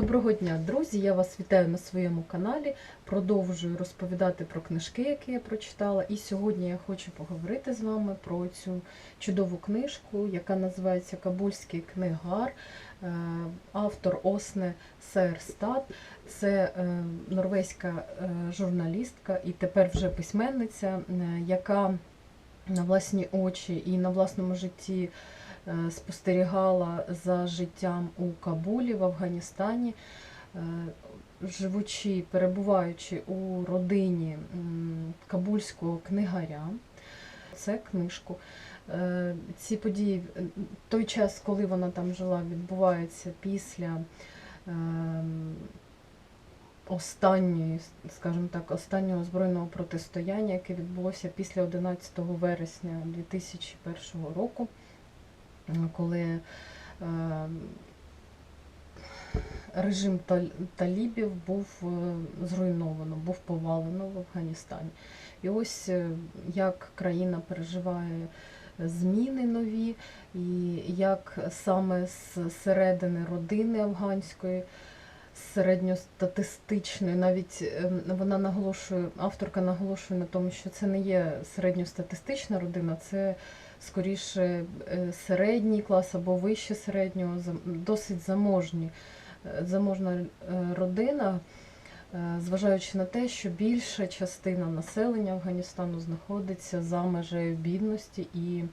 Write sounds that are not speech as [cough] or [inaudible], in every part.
Доброго дня, друзі! Я вас вітаю на своєму каналі. Продовжую розповідати про книжки, які я прочитала. І сьогодні я хочу поговорити з вами про цю чудову книжку, яка називається Кабульський книгар. Е, Автор Осне Серстад. Це е, норвезька е, журналістка і тепер вже письменниця, яка на власні очі і на власному житті спостерігала за життям у Кабулі в Афганістані, е, живучи, перебуваючи у родині кабульського книгаря. Це книжку. Е, Ці події, е, той час, коли вона там жила, відбувається після ем, останньої, скажімо так, останнього збройного протистояння, яке відбулося після 11 вересня 2001 року, коли е, режим талібів був е, зруйновано, був повалено в Афганістані. І ось е, як країна переживає зміни нові, і як саме з середини родини афганської середньостатистичної, навіть вона наголошує, авторка наголошує на тому, що це не є середньостатистична родина, це скоріше е, середній клас або вище середнього, досить заможні, е, заможна е, родина, зважаючи на те, що більша частина населення Афганістану знаходиться за межею бідності і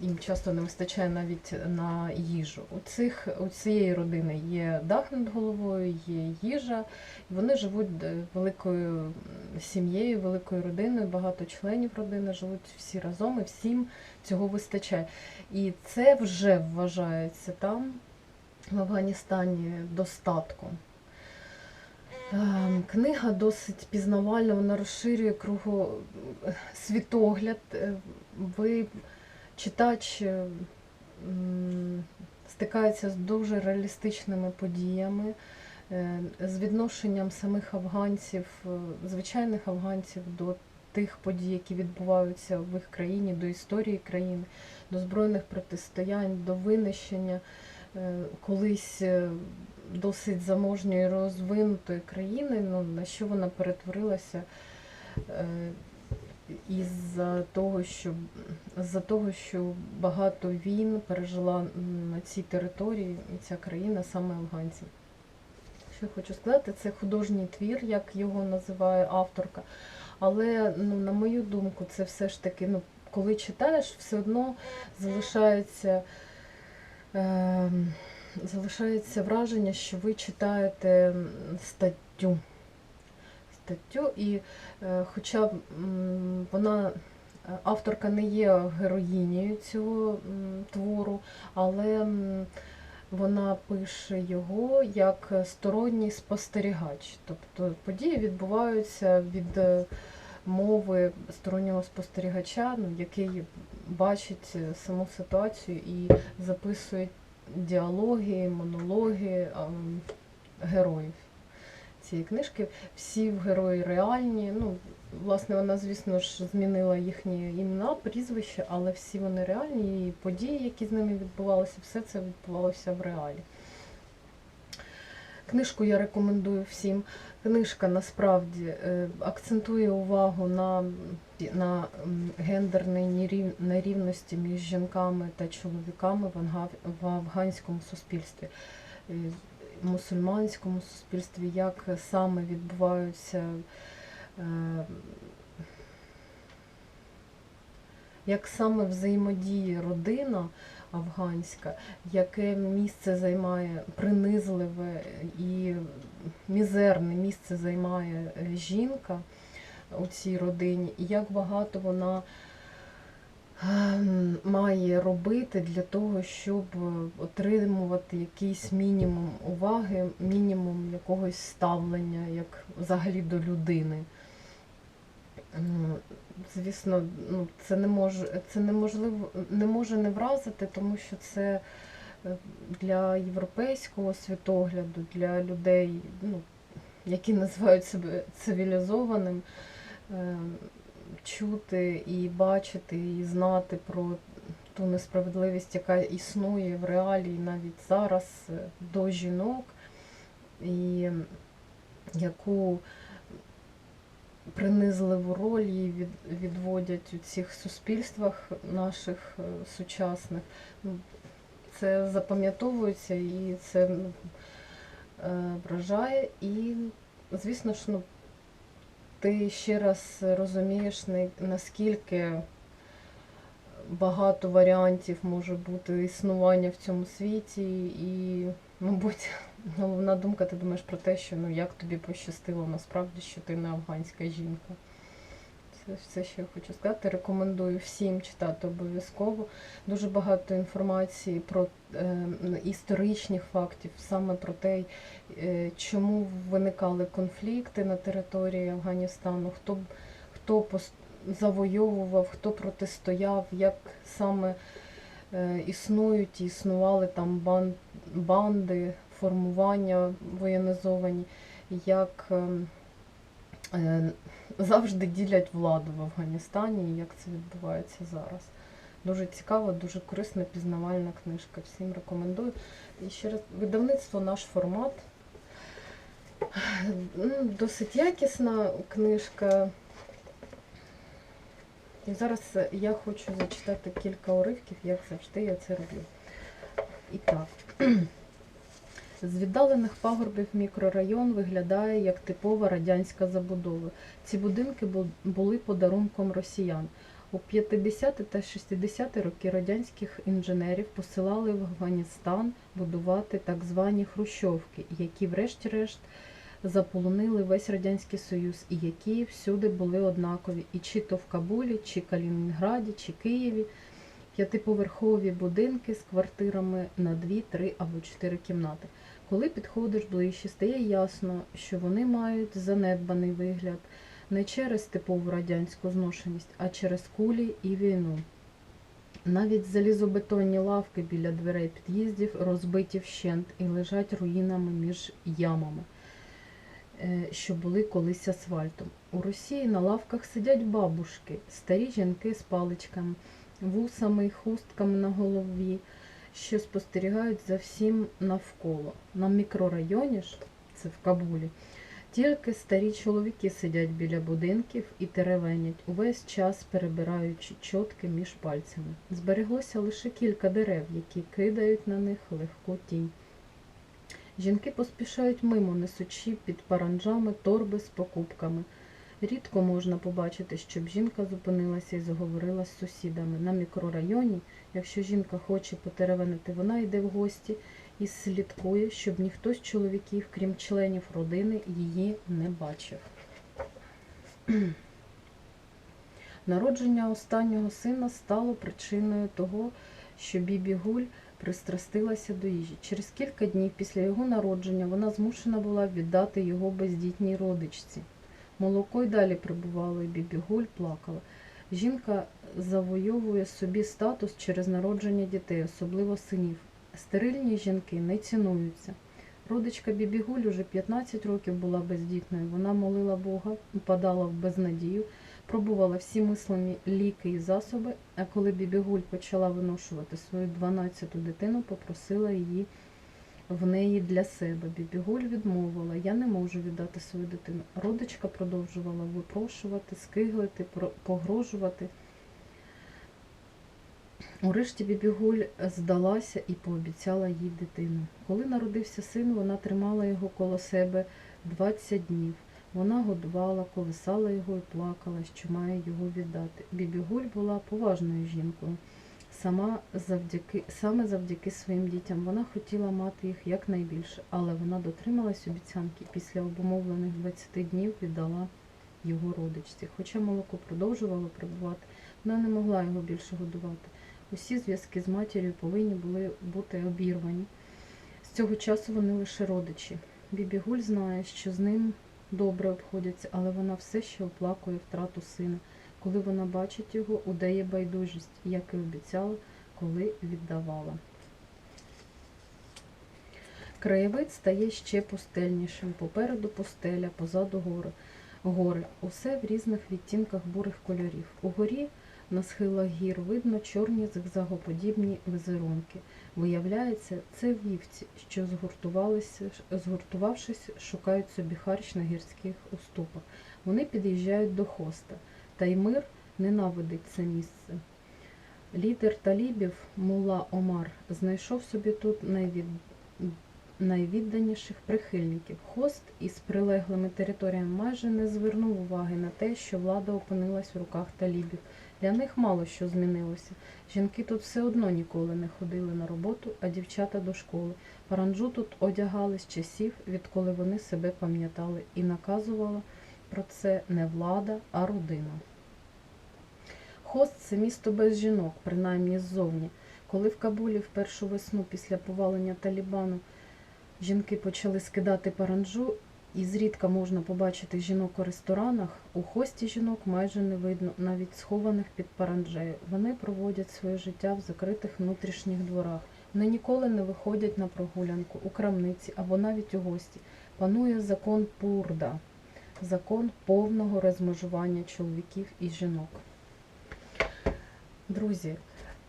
їм часто не вистачає навіть на їжу. У цих у цієї родини є дах над головою, є їжа, вони живуть е, великою сім'єю, великою родиною, багато членів родини живуть всі разом, і всім цього вистачає. І це вже вважається там, в Афганістані, достатком. Ем, Книга досить пізнавальна, вона розширює кругу е, світогляд. Е, Ви, читач, е, стикається з дуже реалістичними подіями, з відношенням самих афганців, звичайних афганців до тих подій, які відбуваються в їх країні, до історії країни, до збройних протистоянь, до винищення колись досить заможньої розвинутої країни, ну, на що вона перетворилася е, із-за того, що з-за того, що багато війн пережила на цій території і ця країна саме афганці. Що я хочу сказати, це художній твір, як його називає авторка. Але ну, на мою думку, це все ж таки, ну, коли читаєш, все одно залишається. ем, залишається враження, що ви читаєте статтю. Статтю, і е, хоча вона, е, авторка не є героїнею цього твору, але вона пише його як сторонній спостерігач. Тобто події відбуваються від е, мови стороннього спостерігача, ну, який бачить саму ситуацію і записує діалоги, монологи ем, героїв цієї книжки. Всі герої реальні. Ну, власне, вона, звісно ж, змінила їхні імена, прізвища, але всі вони реальні, і події, які з ними відбувалися, все це відбувалося в реалі. Книжку я рекомендую всім. Книжка насправді е, акцентує увагу на, на гендерній нерів- нерівності між жінками та чоловіками в афганському суспільстві, е, мусульманському суспільстві, як саме відбуваються. е, Як саме взаємодіє родина афганська, яке місце займає принизливе і мізерне місце займає е, жінка у цій родині, і як багато вона ем, має робити для того, щоб е, отримувати якийсь мінімум уваги, мінімум якогось ставлення, як взагалі до людини. Звісно, ну, це не може, це неможливо, не може не вразити, тому що це е, для європейського світогляду, для людей, ну, які називають себе цивілізованим, чути і бачити, і знати про ту несправедливість, яка існує в реалії навіть зараз е, до жінок, і яку принизливу роль від, відводять у цих суспільствах наших е, сучасних. Ну, Це запам'ятовується і це ну, е, вражає. І, звісно ж, ну, ти ще раз розумієш, наскільки багато варіантів може бути існування в цьому світі, і, мабуть, [laughs] головна думка, ти думаєш про те, що ну як тобі пощастило насправді, що ти не афганська жінка. Все, що я хочу сказати. Рекомендую всім читати обов'язково. Дуже багато інформації про е, історичних фактів, саме про те, е, чому виникали конфлікти на території Афганістану, хто, хто завойовував, хто протистояв, як саме е, існують і існували там бан, банди, формування воєнізовані, як е, е, завжди ділять владу в Афганістані і як це відбувається зараз. Дуже цікава, дуже корисна, пізнавальна книжка. Всім рекомендую. І ще раз, видавництво наш формат. Досить якісна книжка. І зараз я хочу зачитати кілька уривків, як завжди я це роблю. І так. З віддалених пагорбів мікрорайон виглядає як типова радянська забудова. Ці будинки бу- були подарунком росіян. У 50 та 60 роки радянських інженерів посилали в Афганістан будувати так звані хрущовки, які врешті-решт заполонили весь Радянський Союз, і які всюди були однакові, і чи то в Кабулі, чи Калінінграді, чи Києві. П'ятиповерхові будинки з квартирами на 2, 3 або 4 кімнати. Коли підходиш ближче, стає ясно, що вони мають занедбаний вигляд не через типову радянську зношеність, а через кулі і війну. Навіть залізобетонні лавки біля дверей під'їздів розбиті вщент і лежать руїнами між ямами, е, що були колись асфальтом. У Росії на лавках сидять бабушки, старі жінки з паличками, вусами й хустками на голові, що спостерігають за всім навколо. На мікрорайоні ж, це в Кабулі, тільки старі чоловіки сидять біля будинків і теревенять, увесь час перебираючи чотки між пальцями. Збереглося лише кілька дерев, які кидають на них легку тінь. Жінки поспішають мимо, несучи під паранджами торби з покупками. Рідко можна побачити, щоб жінка зупинилася і заговорила з сусідами. На мікрорайоні, якщо жінка хоче потеревенити, вона йде в гості і слідкує, щоб ніхто з чоловіків, крім членів родини, її не бачив. [clears throat] Народження останнього сина стало причиною того, що Бібі Гуль пристрастилася до їжі. Через кілька днів після його народження вона змушена була віддати його бездітній родичці. Молоко й далі прибувало, і Бібі Гуль плакала. Жінка завойовує собі статус через народження дітей, особливо синів. Стерильні жінки не цінуються. Родичка Бібі Гуль уже 15 років була бездітною. Вона молила Бога, упадала в безнадію, пробувала всі мислені ліки і засоби, а коли Бібі Гуль почала виношувати свою 12-ту дитину, попросила її в неї для себе. Бібі Гуль відмовила, я не можу віддати свою дитину. Родичка продовжувала випрошувати, скиглити, погрожувати. Урешті Бібігуль здалася і пообіцяла їй дитину. Коли народився син, вона тримала його коло себе 20 днів. Вона годувала, колисала його і плакала, що має його віддати. Бібігуль була поважною жінкою. Сама завдяки, саме завдяки своїм дітям вона хотіла мати їх якнайбільше, але вона дотрималась обіцянки після обумовлених 20 днів віддала його родичці. Хоча молоко продовжувало прибувати, вона не могла його більше годувати. Усі зв'язки з матір'ю повинні були бути обірвані. З цього часу вони лише родичі. Бібі Гуль знає, що з ним добре обходяться, але вона все ще оплакує втрату сина. Коли вона бачить його, удає байдужість, як і обіцяла, коли віддавала. Краєвид стає ще пустельнішим. Попереду пустеля, позаду гори. Гори. Усе в різних відтінках бурих кольорів. Угорі На схилах гір видно чорні зигзагоподібні візерунки. Виявляється, це вівці, що згуртувалися, згуртувавшись, шукають собі харч на гірських уступах. Вони під'їжджають до хоста. Таймир ненавидить це місце. Лідер талібів Мула Омар знайшов собі тут найвід... найвідданіших прихильників. Хост із прилеглими територіями майже не звернув уваги на те, що влада опинилась в руках талібів. Для них мало що змінилося. Жінки тут все одно ніколи не ходили на роботу, а дівчата до школи. Паранджу тут одягали з часів, відколи вони себе пам'ятали, і наказувала про це не влада, а родина. Хост це місто без жінок, принаймні ззовні. Коли в Кабулі в першу весну після повалення Талібану жінки почали скидати паранджу, і зрідка можна побачити жінок у ресторанах, у хості жінок майже не видно, навіть схованих під паранджею. Вони проводять своє життя в закритих внутрішніх дворах. Вони ніколи не виходять на прогулянку у крамниці або навіть у гості. Панує закон Пурда, закон повного розмежування чоловіків і жінок. Друзі,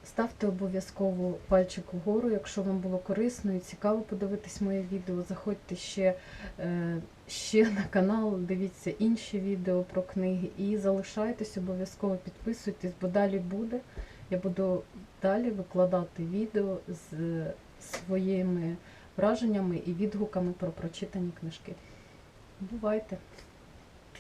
ставте обов'язково пальчик угору, якщо вам було корисно і цікаво подивитись моє відео. Заходьте ще, е, ще на канал, дивіться інші відео про книги і залишайтесь, обов'язково підписуйтесь, бо далі буде. Я буду далі викладати відео з своїми враженнями і відгуками про прочитані книжки. Бувайте!